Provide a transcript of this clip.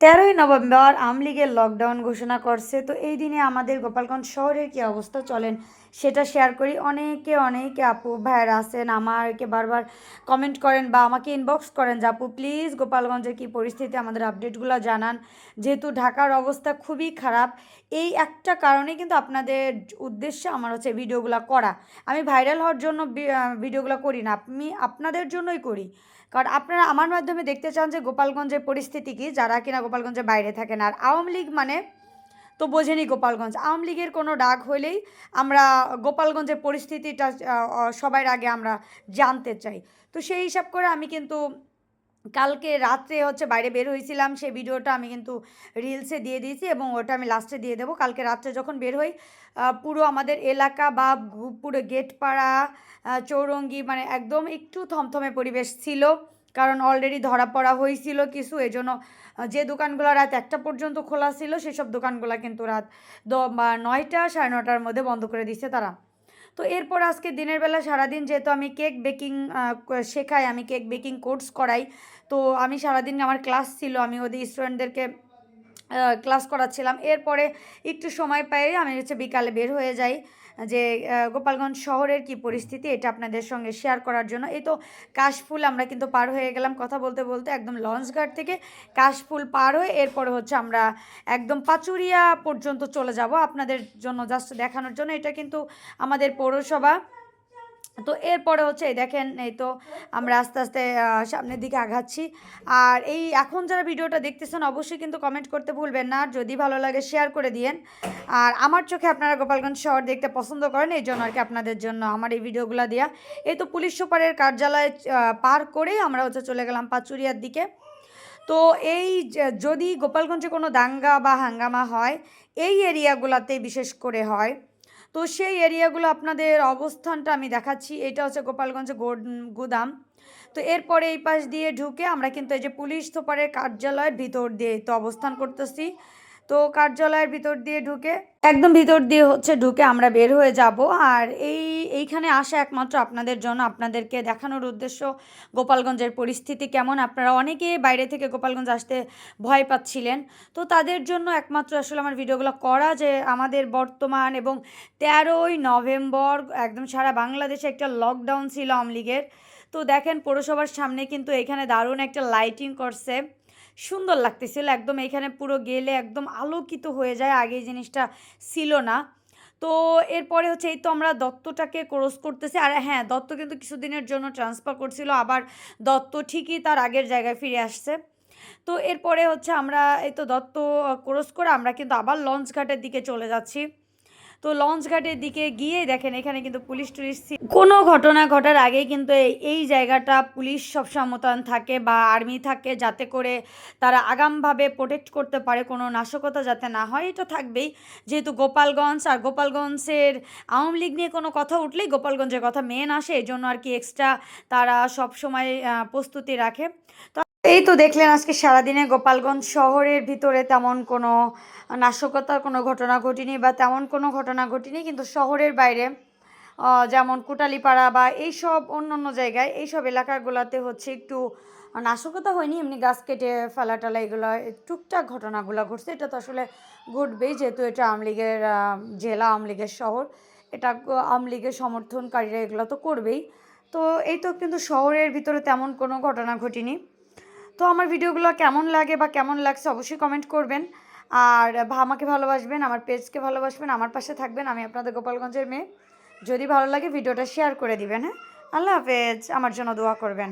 তেরোই নভেম্বর আওয়ামী লীগের লকডাউন ঘোষণা করছে। তো এই দিনে আমাদের গোপালগঞ্জ শহরের কি অবস্থা? চলেন সেটা শেয়ার করি। অনেকে অনেকে আপু, ভাইয়েরা আছেন, আমাকে বারবার কমেন্ট করেন বা আমাকে ইনবক্স করেন যে, আপু প্লিজ গোপালগঞ্জের কী পরিস্থিতি? আমাদের আপডেটগুলো জানান। যেহেতু ঢাকার অবস্থা খুবই খারাপ, এই একটা কারণে কিন্তু আপনাদের উদ্দেশ্যে আমার হচ্ছে ভিডিওগুলো করা। আমি ভাইরাল হওয়ার জন্য ভিডিওগুলো করি না, আমি আপনাদের জন্যই করি। কারণ আপনারা আমার মাধ্যমে দেখতে চান যে, গোপালগঞ্জের পরিস্থিতি কি, যারা কিনা গোপালগঞ্জের বাইরে থাকেন। আর আওয়ামী লীগ মানে তো বোঝেনি গোপালগঞ্জ। আওয়ামী লীগের কোনো ডাক হলেই আমরা গোপালগঞ্জের পরিস্থিতিটা সবার আগে আমরা জানতে চাই। তো সেই হিসাব করে আমি কিন্তু কালকে রাত্রে হচ্ছে বাইরে বের হয়েছিলাম, সেই ভিডিওটা আমি কিন্তু রিলসে দিয়ে দিয়েছি এবং ওটা আমি লাস্টে দিয়ে দেবো। কালকে রাত্রে যখন বের হই পুরো আমাদের এলাকা বা পুরো গেটপাড়া চৌরঙ্গি মানে একদম একটু থমথমে পরিবেশ ছিল। কারণ অলরেডি ধরা পড়া হয়েছিল কিছু, এজন্য যে দোকানগুলো রাত একটা পর্যন্ত খোলা ছিল, সেসব দোকানগুলো কিন্তু রাত নয়টা সাড়ে নটার মধ্যে বন্ধ করে দিচ্ছে তারা। তো এরপর আজকে দিনের বেলা সারাদিন যেহেতু আমি কেক বেকিং শেখাই, আমি কেক বেকিং কোর্স করাই, তো আমি সারাদিন আমার ক্লাস ছিল, আমি ওদের স্টুডেন্টদেরকে ক্লাস করাচ্ছিলাম। এরপরে একটু সময় পেয়ে আমি হচ্ছে বিকালে বের হয়ে যাই যে গোপালগঞ্জ শহরের কি পরিস্থিতি এটা আপনাদের সঙ্গে শেয়ার করার জন্য। এই তো কাশফুল আমরা কিন্তু পার হয়ে গেলাম কথা বলতে বলতে একদম লঞ্চঘাট থেকে কাশফুল পার হয়ে এরপরে হচ্ছে আমরা একদম পাচুরিয়া পর্যন্ত চলে যাব। আপনাদের জন্য জাস্ট দেখানোর জন্য। এটা কিন্তু আমাদের পৌরসভা। তো এরপরে হচ্ছে এই দেখেন, এই তো আমরা আস্তে আস্তে সামনের দিকে আগাচ্ছি। আর এই এখন যারা ভিডিওটা দেখতেছেন অবশ্যই কিন্তু কমেন্ট করতে ভুলবেন না। যদি ভালো লাগে শেয়ার করে দিয়েন। আর আমার চোখে আপনারা গোপালগঞ্জ শহর দেখতে পছন্দ করেন, এই জন্য আর কি আপনাদের জন্য আমার এই ভিডিওগুলো দেওয়া এই তো পুলিশ সুপারের কার্যালয় পার করেই আমরা হচ্ছে চলে গেলাম পাচুরিয়ার দিকে। তো এই যদি গোপালগঞ্জে কোনো দাঙ্গা বা হাঙ্গামা হয়, এই এরিয়াগুলোতে বিশেষ করে হয়। তো সেই এরিয়াগুলো আপনাদের অবস্থানটা আমি দেখাচ্ছি। এটা হচ্ছে গোপালগঞ্জে গুদাম। তো এরপরে এই পাশ দিয়ে ঢুকে আমরা কিন্তু এই যে পুলিশ সুপারের কার্যালয়ের ভিতর দিয়ে তো অবস্থান করতেছি। তো কার্যালয়ের ভিতর দিয়ে ঢুকে, একদম ভিতর দিয়ে হচ্ছে ঢুকে আমরা বের হয়ে যাব। আর এই, এইখানে আসা একমাত্র আপনাদের জন্য। আপনাদেরকে দেখানোর উদ্দেশ্য গোপালগঞ্জের পরিস্থিতি কেমন? আপনারা অনেকে বাইরে থেকে গোপালগঞ্জ আসতে ভয় পাচ্ছিলেন। তো তাদের জন্য একমাত্র আসলে আমার ভিডিওগুলো করা যে আমাদের বর্তমান এবং তেরোই নভেম্বর একদম সারা বাংলাদেশে একটা লকডাউন ছিল আওয়ামী লীগের তো দেখেন, পৌরসভার সামনে কিন্তু এখানে দারুণ একটা লাইটিং করছে। সুন্দর লাগতেছিল। একদম এখানে পুরো গেলে একদম আলোকিত হয়ে যায়, আগে জিনিসটা ছিল না। তো এরপরে হচ্ছে এই তো আমরা দত্তটাকে ক্রস করতেছি। আর হ্যাঁ দত্ত কিন্তু কিছুদিনের জন্য ট্রান্সফার করছিল, আবার দত্ত ঠিকই তার আগের জায়গায় ফিরে আসছে। তো এরপরে হচ্ছে আমরা এই তো দত্ত ক্রস করে আমরা কিন্তু আবার লঞ্চ ঘাটের দিকে চলে যাচ্ছি। তো লঞ্চ ঘাটের দিকে গিয়ে দেখেন, এখানে কিন্তু পুলিশ টুলিশ কোনো ঘটনা ঘটার আগেই কিন্তু এই জায়গাটা পুলিশ সব মোতায়েন থাকে বা আর্মি থাকে যাতে করে তারা আগামভাবে প্রোটেক্ট করতে পারে, কোনো নাশকতা যাতে না হয়, এটা থাকবেই। যেহেতু গোপালগঞ্জ, আর গোপালগঞ্জের আওয়ামী লীগ নিয়ে কোনো কথা উঠলেই গোপালগঞ্জের কথা মেন আসে এই জন্য আর কি এক্সট্রা তারা সব সময় প্রস্তুতি রাখে। তো এই তো দেখলেন আজকে সারাদিনে গোপালগঞ্জ শহরের ভিতরে তেমন কোনো নাশকতার কোনো ঘটনা ঘটিনি বা তেমন কোনো ঘটনা ঘটিনি, কিন্তু শহরের বাইরে যেমন কুটালিপাড়া বা এইসব অন্য অন্য জায়গায়, এইসব এলাকাগুলোতে হচ্ছে একটু নাশকতা হয়নি, এমনি গাছ কেটে ফেলা টালা এগুলো টুকটাক ঘটনাগুলো ঘটছে। এটা তো আসলে ঘটবেই, যেহেতু এটা আওয়ামী লীগের জেলা আওয়ামী লীগের শহর, এটা আওয়ামী লীগের সমর্থনকারীরা এগুলো তো করবেই। তো এই তো কিন্তু শহরের ভিতরে তেমন কোনো ঘটনা ঘটিনি। তো আমার ভিডিওগুলো কেমন লাগে বা কেমন লাগছে অবশ্যই কমেন্ট করবেন। আর আমাকে ভালোবাসবেন, আমার পেজকে ভালোবাসবেন, আমার পাশে থাকবেন আমি আপনাদের গোপালগঞ্জের মেয়ে। যদি ভালো লাগে, ভিডিওটা শেয়ার করে দিবেন হ্যাঁ? আল্লাহ হাফেজ, আমার জন্য দোয়া করবেন।